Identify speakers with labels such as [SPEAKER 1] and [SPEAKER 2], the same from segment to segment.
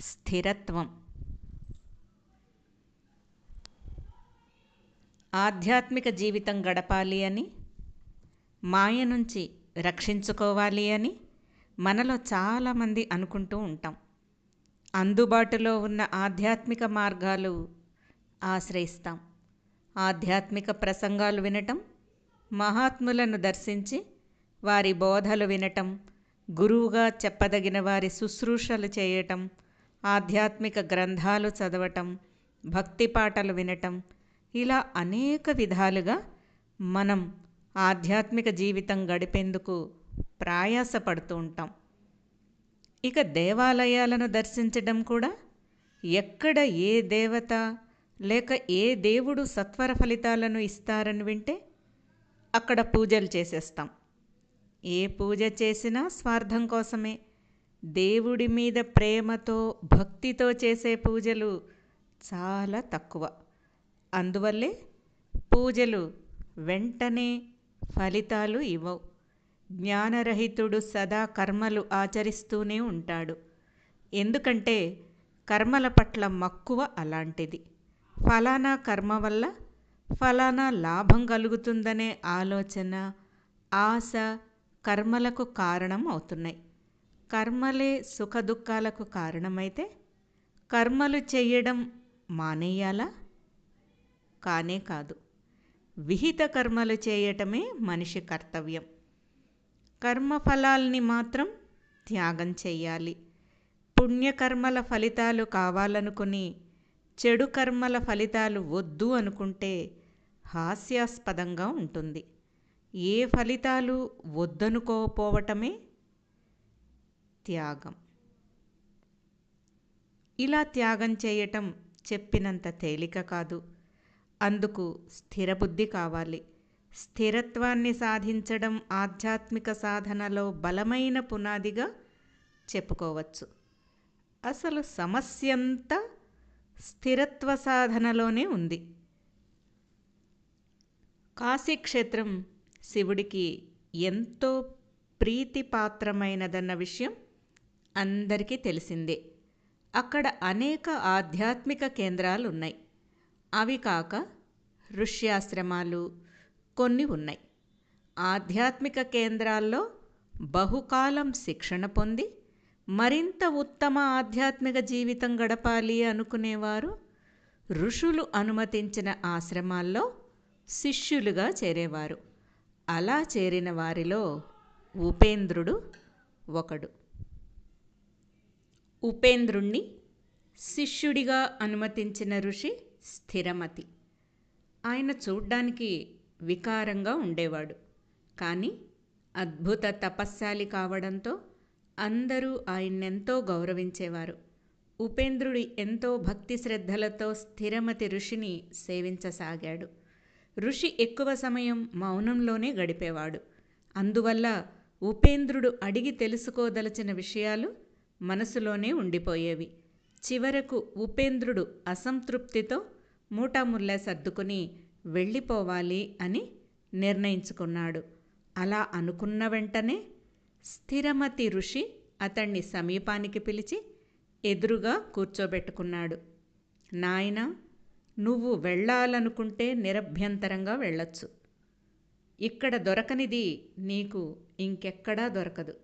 [SPEAKER 1] స్థిరత్వం. ఆధ్యాత్మిక జీవితం గడపాలి అని మాయ నుంచి రక్షించుకోవాలి అని మనలో చాలామంది అనుకుంటూ ఉంటాం. అందుబాటులో ఉన్న ఆధ్యాత్మిక మార్గాలు ఆశ్రయిస్తాం. ఆధ్యాత్మిక ప్రసంగాలు వినటం మహాత్ములను దర్శించి వారి బోధలు వినటం గురువుగా చెప్పదగిన వారి శుశ్రూషలు చేయటం ఆధ్యాత్మిక గ్రంథాలు చదవటం భక్తి పాటలు వినటం ఇలా అనేక విధాలుగా మనం ఆధ్యాత్మిక జీవితం గడిపేందుకు ప్రయాసపడుతూ ఉంటాం. ఇక దేవాలయాలను దర్శించడం కూడా ఎక్కడ ఏ దేవత లేక ఏ దేవుడు సత్వర ఫలితాలను ఇస్తారని వింటే అక్కడ పూజలు చేసేస్తాం. ఏ పూజ చేసినా స్వార్థం కోసమే దేవుడి మీద ప్రేమతో భక్తితో చేసే పూజలు చాలా తక్కువ. అందువల్లే పూజలు వెంటనే ఫలితాలు ఇవ్వవు. జ్ఞానరహితుడు సదా కర్మలు ఆచరిస్తూనే ఉంటాడు. ఎందుకంటే కర్మల పట్ల మక్కువ అలాంటిది. ఫలానా కర్మ వల్ల ఫలానా లాభం కలుగుతుందనే ఆలోచన ఆశ కర్మలకు కారణం అవుతున్నాయి. కర్మలే సుఖ దుఃఖాలకు కారణమైతే కర్మలు చేయడం మానేయాలా? కానే కాదు. విహిత కర్మలు చేయటమే మనిషి కర్తవ్యం. కర్మఫలాల్ని మాత్రం త్యాగం చెయ్యాలి. పుణ్యకర్మల ఫలితాలు కావాలనుకుని చెడు కర్మల ఫలితాలు వద్దు అనుకుంటే హాస్యాస్పదంగా ఉంటుంది. ఏ ఫలితాలు వద్దనుకోపోవటమే త్యాగం. ఇలా త్యాగం చేయటం చెప్పినంత తేలిక కాదు. అందుకు స్థిరబుద్ధి కావాలి. స్థిరత్వాన్ని సాధించడం ఆధ్యాత్మిక సాధనలో బలమైన పునాదిగా చెప్పుకోవచ్చు. అసలు సమస్యంతా స్థిరత్వ సాధనలోనే ఉంది. కాశీక్షేత్రం శివుడికి ఎంతో ప్రీతిపాత్రమైనదన్న విషయం అందరికీ తెలిసిందే. అక్కడ అనేక ఆధ్యాత్మిక కేంద్రాలు ఉన్నాయి అవి కాక ఋష్యాశ్రమాలు కొన్ని ఉన్నాయి. ఆధ్యాత్మిక కేంద్రాల్లో బహుకాలం శిక్షణ పొంది మరింత ఉత్తమ ఆధ్యాత్మిక జీవితం గడపాలి అనుకునేవారు ఋషులు అనుమతించిన ఆశ్రమాల్లో శిష్యులుగా చేరేవారు. అలా చేరిన వారిలో ఉపేంద్రుడు ఒకడు. ఉపేంద్రుణ్ణి శిష్యుడిగా అనుమతించిన ఋషి స్థిరమతి. ఆయన చూడ్డానికి వికారంగా ఉండేవాడు. కానీ అద్భుత తపస్శాలి కావడంతో అందరూ ఆయన్నెంతో గౌరవించేవారు. ఉపేంద్రుడి ఎంతో భక్తి శ్రద్ధలతో స్థిరమతి ఋషిని సేవించసాగాడు. ఋషి ఎక్కువ సమయం మౌనంలోనే గడిపేవాడు. అందువల్ల ఉపేంద్రుడు అడిగి తెలుసుకోదలచిన విషయాలు మనసులోనే ఉండిపోయేవి. చివరకు ఉపేంద్రుడు అసంతృప్తితో మూటాముల్లా సర్దుకుని వెళ్ళిపోవాలి అని నిర్ణయించుకున్నాడు. అలా అనుకున్న వెంటనే స్థిరమతి ఋషి అతణ్ణి సమీపానికి పిలిచి ఎదురుగా కూర్చోబెట్టుకున్నాడు. నాయనా నువ్వు వెళ్ళాలనుకుంటే నిరభ్యంతరంగా వెళ్ళొచ్చు. ఇక్కడ దొరకనిది నీకు ఇంకెక్కడా దొరకదు.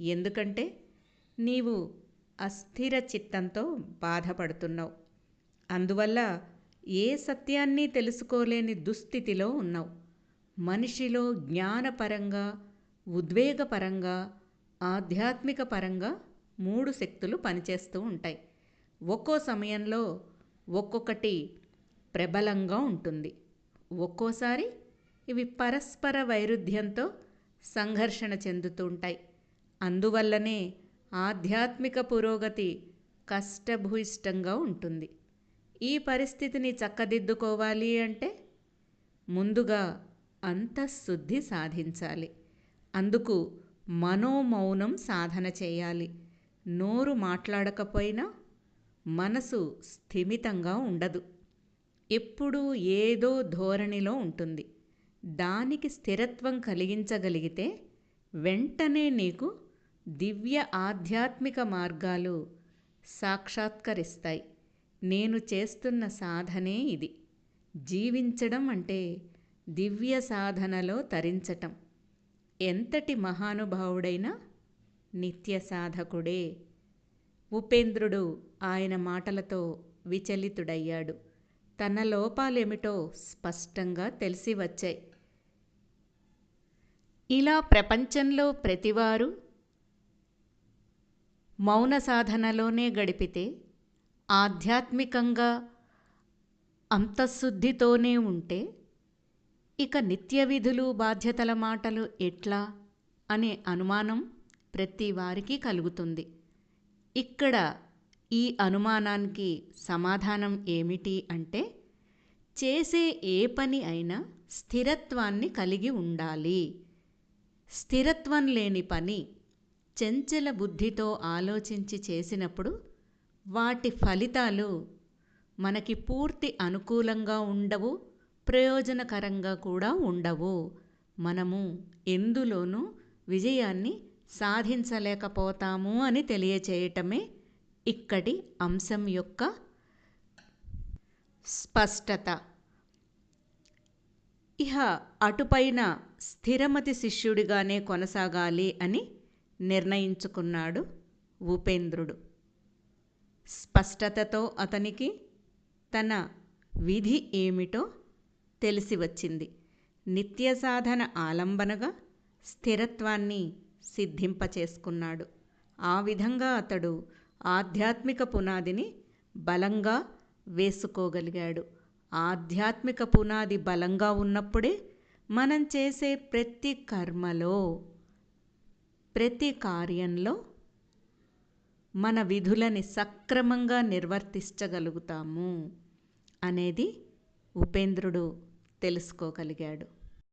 [SPEAKER 1] ఎందుకంటే నీవు అస్థిర చిత్తంతో బాధపడుతున్నావు. అందువల్ల ఏ సత్యాన్ని తెలుసుకోలేని దుస్థితిలో ఉన్నావు. మనిషిలో జ్ఞానపరంగా ఉద్వేగపరంగా ఆధ్యాత్మిక పరంగా మూడు శక్తులు పనిచేస్తూ ఉంటాయి. ఒక్కో సమయంలో ఒక్కొక్కటి ప్రబలంగా ఉంటుంది. ఒక్కోసారి ఇవి పరస్పర వైరుధ్యంతో సంఘర్షణ చెందుతూ ఉంటాయి. అందువల్లనే ఆధ్యాత్మిక పురోగతి కష్టభూయిష్టంగా ఉంటుంది. ఈ పరిస్థితిని చక్కదిద్దుకోవాలి అంటే ముందుగా అంతఃశుద్ధి సాధించాలి. అందుకు మనోమౌనం సాధన చేయాలి. నోరు మాట్లాడకపోయినా మనసు స్థిమితంగా ఉండదు. ఎప్పుడూ ఏదో ధోరణిలో ఉంటుంది. దానికి స్థిరత్వం కలిగించగలిగితే వెంటనే నీకు దివ్య ఆధ్యాత్మిక మార్గాలు సాక్షాత్కరిస్తాయి. నేను చేస్తున్న సాధనే ఇది. జీవించడం అంటే దివ్య సాధనలో తరించటం. ఎంతటి మహానుభావుడైనా నిత్య సాధకుడే. ఉపేంద్రుడు ఆయన మాటలతో విచలితుడయ్యాడు. తన లోపాలేమిటో స్పష్టంగా తెలిసి వచ్చాయి ఇలా ప్రపంచంలో ప్రతివారు మౌన సాధనలోనే గడిపితే ఆధ్యాత్మికంగా అంతఃశుద్ధితోనే ఉంటే ఇక నిత్య విధులు బాధ్యతల మాటలు ఎట్లా అనే అనుమానం ప్రతి వారికి కలుగుతుంది. ఇక్కడ ఈ అనుమానానికి సమాధానం ఏమిటి అంటే చేసే ఏ పని అయినా స్థిరత్వాన్ని కలిగి ఉండాలి. స్థిరత్వం లేని పని చెంచల బుద్ధితో ఆలోచించి చేసినప్పుడు వాటి ఫలితాలు మనకి పూర్తి అనుకూలంగా ఉండవు ప్రయోజనకరంగా కూడా ఉండవు. మనము ఎందులోనూ విజయాన్ని సాధించలేకపోతాము అని తెలియచేయటమే ఇక్కడి అంశం యొక్క స్పష్టత. ఇహ అటుపైన స్థిరమతి శిష్యుడిగానే కొనసాగాలి అని నిర్ణయించుకున్నాడు ఉపేంద్రుడు. స్పష్టతతో అతనికి తన విధి ఏమిటో తెలిసి వచ్చింది. నిత్య సాధన ఆలంబనగా స్థిరత్వాన్ని సిద్ధింపచేసుకున్నాడు. ఆ విధంగా అతడు ఆధ్యాత్మిక పునాదిని బలంగా వేసుకోగలిగాడు. ఆధ్యాత్మిక పునాది బలంగా ఉన్నప్పుడే మనం చేసే ప్రతి కర్మలో ప్రతి కార్యంలో మన విధులని సక్రమంగా నిర్వర్తించగలుగుతాము అనేది ఉపేంద్రుడు తెలుసుకోగలిగాడు.